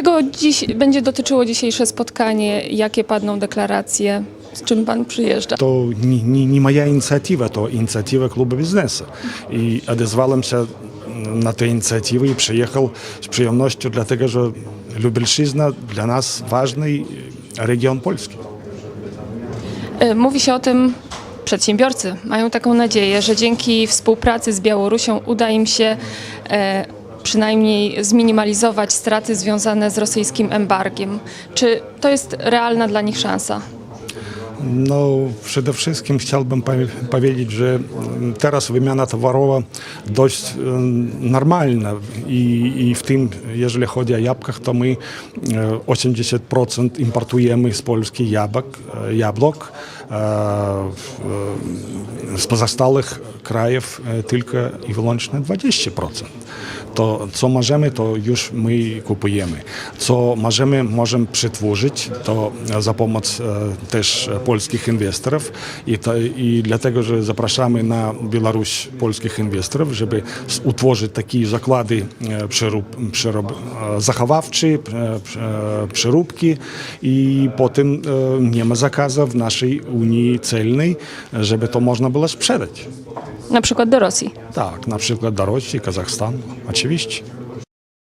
Czego dziś, będzie dotyczyło dzisiejsze spotkanie? Jakie padną deklaracje? Z czym pan przyjeżdża? To nie, nie, nie moja inicjatywa, to inicjatywa klubu biznesu. I odezwałem się na tę inicjatywę i przyjechał z przyjemnością, dlatego że Lubelszczyzna dla nas ważny region Polski. E, mówi się o tym, przedsiębiorcy mają taką nadzieję, że dzięki współpracy z Białorusią uda im się e, przynajmniej zminimalizować straty związane z rosyjskim embargiem. Czy to jest realna dla nich szansa? No, przede wszystkim chciałbym powie- powiedzieć, że mm, teraz wymiana towarowa dość mm, normalna i, i w tym, jeżeli chodzi o jabłkach, to my e, 80% importujemy z Polski jabłek, e, jabłok, e, e, z pozostałych krajów e, tylko i wyłącznie 20%. To co możemy, to już my kupujemy. Co możemy, możemy przetworzyć, to za pomocą e, też polskich inwestorów i, to, i dlatego, że zapraszamy na Białoruś polskich inwestorów, żeby utworzyć takie zakłady e, przerób, przerob, zachowawcze, prze- przeróbki i potem nie ma zakazu w naszej Unii Celnej, żeby to można było sprzedać. Na przykład do Rosji. Tak, na przykład do Rosji, Kazachstanu, oczywiście.